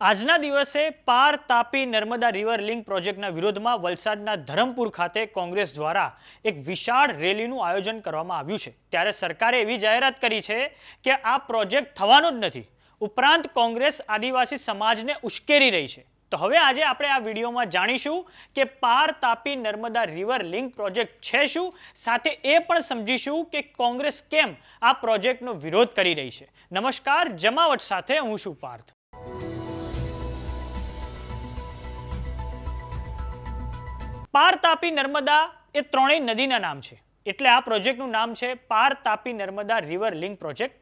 આજના દિવસે પાર તાપી નર્મદા રિવર લિંક પ્રોજેક્ટના વિરોધમાં વલસાડના ધરમપુર ખાતે કોંગ્રેસ દ્વારા એક વિશાળ રેલીનું આયોજન કરવામાં આવ્યું છે. ત્યારે સરકારે એવી જાહેરાત કરી છે કે આ પ્રોજેક્ટ થવાનો જ નથી. ઉપરાંત કોંગ્રેસ આદિવાસી સમાજને ઉશ્કેરી રહી છે. તો હવે આજે આપણે આ વિડીયોમાં જાણીશું કે Par Tapi Narmada river link project છે શું? સાથે એ પણ સમજીશું કે કોંગ્રેસ કેમ આ પ્રોજેક્ટનો વિરોધ કરી રહી છે. નમસ્કાર, જમાવટ સાથે હું છું પાર્થ. પાર તાપી નર્મદા એ ત્રણેય નદીના નામ છે. એટલે આ પ્રોજેક્ટનું નામ છે Par Tapi Narmada river link project.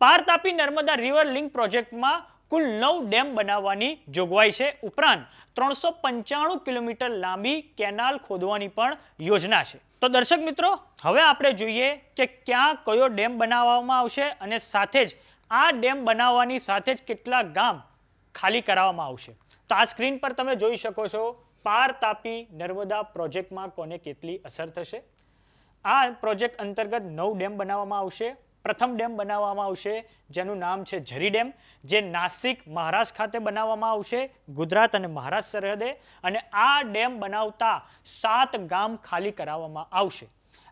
Par Tapi Narmada river link પ્રોજેક્ટમાં કુલ નવ ડેમ બનાવવાની જોગવાઈ છે. ઉપરાંત ત્રણસો પંચાણું કિલોમીટર લાંબી કેનાલ ખોદવાની પણ યોજના છે. તો દર્શક મિત્રો, હવે આપણે જોઈએ કે ક્યાં કયો ડેમ બનાવવામાં આવશે અને સાથે જ આ ડેમ બનાવવાની સાથે જ કેટલા ગામ ખાલી કરાવવામાં આવશે. તો આ સ્ક્રીન પર તમે જોઈ શકો છો પાર તાપી નર્મદા પ્રોજેક્ટમાં કોને કેટલી અસર થશે? આ પ્રોજેક્ટ અંતર્ગત નવ ડેમ બનાવવામાં આવશે. પ્રથમ ડેમ બનાવવામાં આવશે, જેનું નામ છે ઝરી ડેમ, જે નાસિક, મહારાષ્ટ્ર ખાતે બનાવવામાં આવશે, ગુજરાત અને મહારાષ્ટ્ર સરહદે, અને આ ડેમ બનાવતા સાત ગામ ખાલી કરાવવામાં આવશે.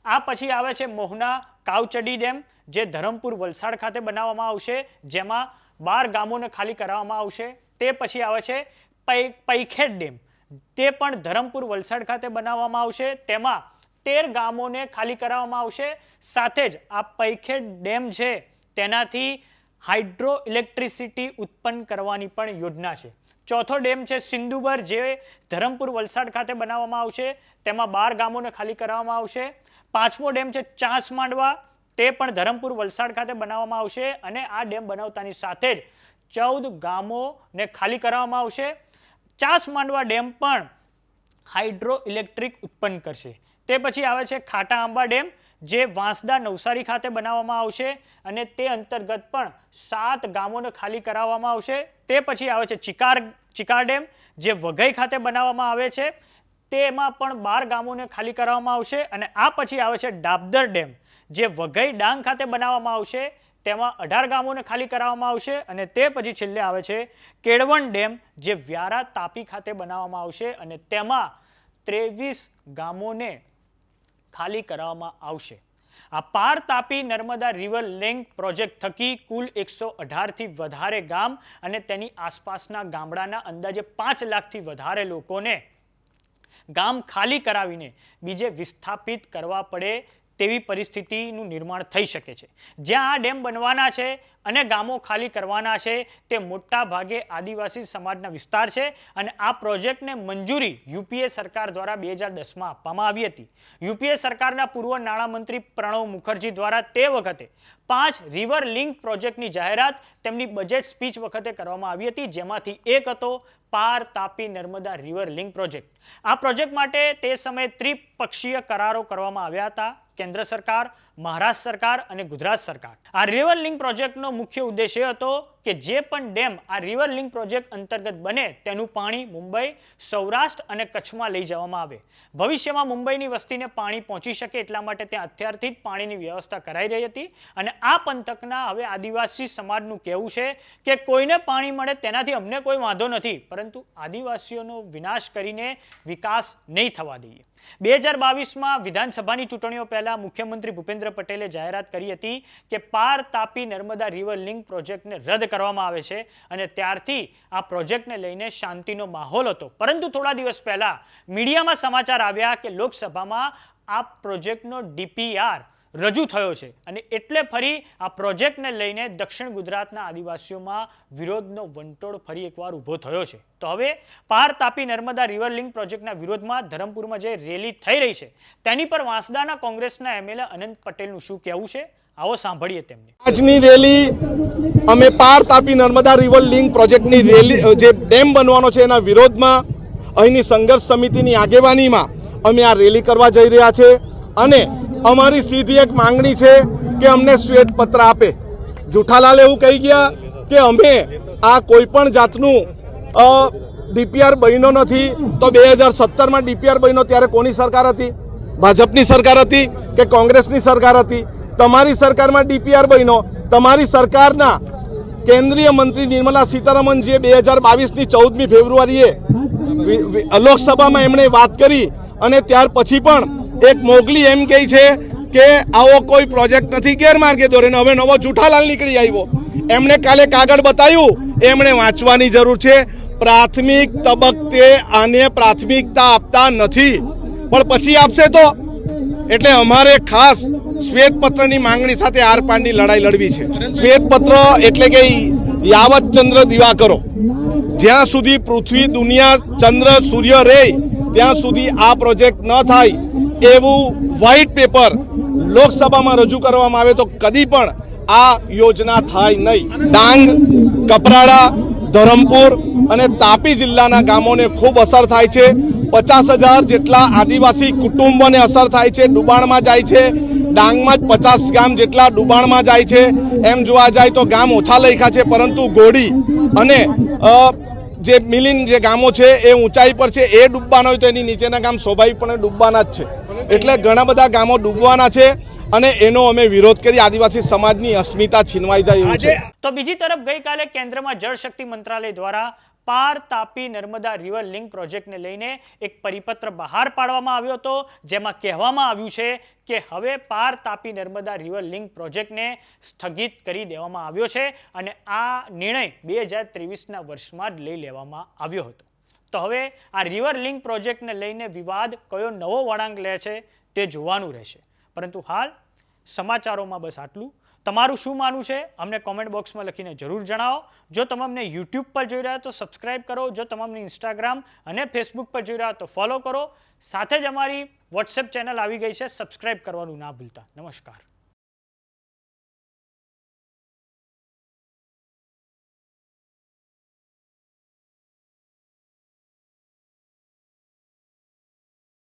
આ પછી આવે છે મોહના કાવચડી ડેમ, જે ધરમપુર વલસાડ ખાતે બનાવવામાં આવશે, જેમાં બાર ગામોને ખાલી કરાવવામાં આવશે. તે પછી આવે છે પૈ, પૈખેડ ડેમ તે પણ ધરમપુર વલસાડ ખાતે બનાવવામાં આવશે. તેમાં તેર ગામોને ખાલી કરાવવામાં આવશે. સાથે જ આ પૈખેડ ડેમ છે, તેનાથી હાઇડ્રો ઇલેક્ટ્રિસિટી ઉત્પન્ન કરવાની પણ યોજના છે. ચોથો ડેમ છે સિંધુબર જે ધરમપુર વલસાડ ખાતે બનાવવામાં આવશે. તેમાં બાર ગામોને ખાલી કરાવવામાં આવશે. પાંચમો ડેમ છે ચાંસ માંડવા તે પણ ધરમપુર વલસાડ ખાતે બનાવવામાં આવશે અને આ ડેમ બનાવતાની સાથે જ ચૌદ ગામોને ખાલી કરાવવામાં આવશે. ચાસ માંડવા ડેમ પણ હાઇડ્રો ઇલેક્ટ્રિક ઉત્પન્ન કરશે. તે પછી આવે છે ખાટા આંબા ડેમ, જે વાંસદા નવસારી ખાતે બનાવવામાં આવશે અને તે અંતર્ગત પણ સાત ગામોને ખાલી કરાવવામાં આવશે. તે પછી આવે છે ચિકાર ચિકાર ડેમ, જે વઘઈ ખાતે બનાવવામાં આવે છે. તેમાં પણ બાર ગામોને ખાલી કરાવવામાં આવશે અને આ પછી આવે છે ડાબદર ડેમ, જે વઘઈ ડાંગ ખાતે બનાવવામાં આવશે. તેમાં અઢાર ગામોને ખાલી કરાવવામાં આવશે અને તે પછી છેલ્લે આવે છે કેળવણ ડેમ, જે વ્યારા તાપી ખાતે બનાવવામાં આવશે અને તેમાં ત્રેવીસ ગામોને ખાલી કરાવવામાં આવશે. આ Par Tapi Narmada river link project થકી કુલ એકસો અઢારથી વધારે ગામ અને તેની આસપાસના ગામડાના અંદાજે પાંચ લાખથી વધારે લોકોને ગામ ખાલી કરાવીને બીજે વિસ્થાપિત કરવા પડે તેવી પરિસ્થિતિનું નિર્માણ થઈ શકે છે. જ્યાં આ ડેમ બનવાના છે અને ગામો ખાલી કરવાના છે, તે મોટા ભાગે આદિવાસી સમાજના વિસ્તાર છે અને આ પ્રોજેક્ટને મંજૂરી યુપીએ સરકાર દ્વારા બે હજાર દસમાં આપવામાં આવી હતી. યુપીએ સરકારના પૂર્વ નાણામંત્રી પ્રણવ મુખર્જી દ્વારા તે વખતે પાંચ રિવર લિંક પ્રોજેક્ટની જાહેરાત તેમની બજેટ સ્પીચ વખતે કરવામાં આવી હતી, જેમાંથી એક હતો Par Tapi Narmada river link project. આ પ્રોજેક્ટ માટે તે સમયે ત્રિપક્ષીય કરારો કરવામાં આવ્યા હતા. કેન્દ્ર સરકાર મહારાષ્ટ્ર સરકાર અને ગુજરાત સરકાર. આ રિવર લિંક પ્રોજેક્ટનો મુખ્ય ઉદ્દેશ્ય હતો કે જે પણ ડેમ આ રિવર લિંક પ્રોજેક્ટ અંતર્ગત બને તેનું પાણી મુંબઈ, સૌરાષ્ટ્ર અને કચ્છમાં લઈ જવામાં આવે. ભવિષ્યમાં મુંબઈની વસ્તીને પાણી પહોંચી શકે એટલા માટે ત્યાં અત્યારથી જ પાણીની વ્યવસ્થા કરાઈ રહી હતી અને આ પંથકના હવે આદિવાસી સમાજનું કહેવું છે કે કોઈને પાણી મળે તેનાથી અમને કોઈ વાંધો નથી, પરંતુ આદિવાસીઓનો વિનાશ કરીને વિકાસ નહીં થવા દઈએ. બે હજાર બાવીસમાં વિધાનસભાની ચૂંટણીઓ પહેલા મુખ્યમંત્રી ભૂપેન્દ્ર પટેલે જાહેરાત કરી હતી કે પાર તાપી નર્મદા રિવર લિંક પ્રોજેક્ટને રદ કરવામાં આવે છે અને ત્યારથી આ પ્રોજેક્ટને લઈને શાંતિનો માહોલ હતો. પરંતુ થોડા દિવસ પહેલા મીડિયામાં સમાચાર આવ્યા કે લોકસભામાં આ પ્રોજેક્ટનો ડીપીઆર રજૂ થયો છે અને એટલે ફરી આ પ્રોજેક્ટને લઈને દક્ષિણ ગુજરાતના આદિવાસીઓમાં વિરોધનો વંટોળ ફરી એકવાર ઊભો થયો છે. તો હવે પાર તાપી નર્મદા રિવર લિંક પ્રોજેક્ટના વિરોધમાં ધરમપુરમાં જે રેલી થઈ રહી છે, તેની પર વાંસદાના કોંગ્રેસના એમએલએ અનંત પટેલનું શું કહેવું છે? આવો સાંભળીએ તેમને. આજની રેલી અમે પાર તાપી નર્મદા રિવર લિંક પ્રોજેક્ટની રેલી જે ડેમ બનવાનો છે એના વિરોધમાં, અહીંની સંઘર્ષ સમિતિની આગેવાનીમાં અમે આ રેલી કરવા જઈ રહ્યા છે. અને અમારી સીધી એક માંગણી છે કે અમને શ્વેત પત્ર આપે. જુઠાલાલ એવું કહી ગયા કે અમે આ કોઈ પણ જાતનું ડીપીઆર બન્યો નથી. તો બે હજાર સત્તરમાં ડીપીઆર બન્યો ત્યારે કોની સરકાર હતી? ભાજપની સરકાર હતી કે કોંગ્રેસની સરકાર હતી? તમારી સરકારમાં ડીપીઆર બન્યો. તમારી સરકારના કેન્દ્રીય મંત્રી નિર્મલા સીતારમણ જે બે હજાર બાવીસની ચૌદમી ફેબ્રુઆરીએ લોકસભામાં એમણે વાત કરી અને ત્યાર પછી પણ એક મોગલી એમ કહે છે કે આવો કોઈ પ્રોજેક્ટ નથી ગેરમાર્ગે દોરે ને હવે નવો જૂઠાલાલ નીકળી આવ્યો. એમણે કાલે કાગળ બતાવ્યું. એમણે વાંચવાની જરૂર છે. પ્રાથમિક તબક્કે આને પ્રાથમિકતા આપતા નથી. પણ પછી આપશે તો? એટલે અમારે ખાસ શ્વેતપત્રની માંગણી સાથે આર પારની લડાઈ લડવી છે. શ્વેતપત્ર એટલે કે યાવત ચંદ્ર દિવાકરો. જ્યાં સુધી પૃથ્વી દુનિયા ચંદ્ર સૂર્ય રહે ત્યાં સુધી આ પ્રોજેક્ટ ન થાય એવું વ્હાઇટ પેપર લોકસભામાં રજૂ કરવામાં આવે તો કદી પણ આ યોજના થાય નહીં. ડાંગ, કપરાડા, ધરમપુર અને તાપી જિલ્લાના ગામોને ખૂબ અસર થાય છે. પચાસ હજાર જેટલા આદિવાસી કુટુંબોને અસર થાય છે. ડુબાણમાં જાય છે. ડાંગમાં જ પચાસ ગામ જેટલા ડુબાણમાં જાય છે. એમ જોવા જાય તો ગામ ઓછા લખ્યા છે, પરંતુ ગોડી અને જે મિલિન જે ગામો છે, એ ઊંચાઈ પર છે. એ ડૂબવાના હોય તો એની નીચેના ગામ સ્વાભાવિકપણે ડૂબવાના જ છે. એટલે ઘણા બધા ગામો ડૂબવાના છે અને એનો અમે વિરોધ કરી આદિવાસી સમાજની અસ્મિતા છીનવાઈ જાય એવું છે. તો બીજી તરફ ગઈકાલે કેન્દ્રમાં જળશક્તિ મંત્રાલય દ્વારા પાર તાપી નર્મદા રિવર લિંક પ્રોજેક્ટને લઈને એક પરિપત્ર બહાર પાડવામાં આવ્યો હતો જેમાં કહેવામાં આવ્યું છે કે હવે પાર તાપી નર્મદા રિવર લિંક પ્રોજેક્ટને સ્થગિત કરી દેવામાં આવ્યો છે અને આ નિર્ણય બે હજાર ત્રેવીસના વર્ષમાં જ લઈ લેવામાં આવ્યો હતો. તો હવે આ રિવર લિંક પ્રોજેક્ટને લઈને વિવાદ કયો નવો વળાંક લે છે તે જોવાનું રહેશે. પરંતુ હાલ સમાચારોમાં બસ આટલું. તમારું શું માનવું છે? અમને કોમેન્ટ બોક્સમાં લખીને જરૂર જણાવો. જો તમે અમને યુટ્યુબ પર જોઈ રહ્યા તો સબસ્ક્રાઇબ કરો. જો તમે ઇન્સ્ટાગ્રામ અને ફેસબુક પર જોઈ રહ્યા તો ફોલો કરો. સાથે જ અમારી વોટ્સએપ ચેનલ આવી ગઈ છે. સબસ્ક્રાઇબ કરવાનું ના ભૂલતા. નમસ્કાર.